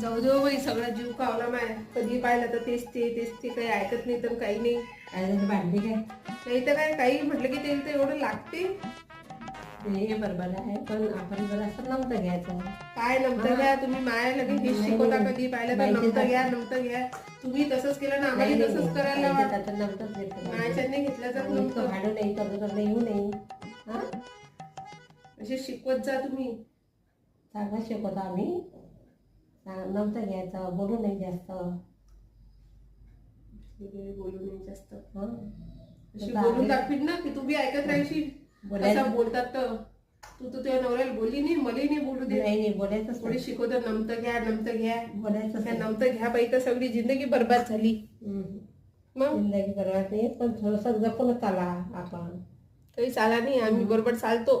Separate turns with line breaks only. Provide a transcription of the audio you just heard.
जाऊ दे हो बाई सगळा जीव कावला माय. कधी पाहिलं तर तेच ते तेच ते काही ऐकत नाही तर काही नाही.
काय झालं भांडी काय?
नाही तर काय काही म्हटलं की ते तर एवढं लागते.
हे बरोबर आहे पण आपण जर असं नव्हतं घ्यायचं.
काय नंतर घ्या? तुम्ही माया लगेच हे शिकवता. कधी पाहिलं तर
नाही, ते
नंतर
तर-
घ्या नंतर घ्या. तुम्ही तसंच केलं ना आम्हाला
नाही,
तसंच करायला.
त्याचं नव्हतंच घेतलं
मायाच्याने घेतलं नव्हतं
भांडू नाही करू करणं येऊ नाही. हा?
असे शिकवत जा तुम्ही.
चांगलं शिकवतो आम्ही. नव्हतं घ्यायचं बोलू नाही जास्त.
बोलू नाही जास्त.
हं?
अशी
तर
बोलून. दाखवीत ना की तुम्ही ऐकत राहायची
बोलायचं
बोलतात तर. तू तर तुझ्या नवऱ्याला बोलली नाही मलाही नाही बोलू दे
नाही नाही बोलायचंच
थोडी शिकवतो नमतं घ्या नमतं घ्या.
नाही.
नमतं घ्या बाई तर सगळी जिंदगी बरबाद झाली. मग?
जिंदगी बरोबर नाही पण थोडंसं जपूनच चाला आपण.
काही चाला नाही आम्ही बरोबर चालतो.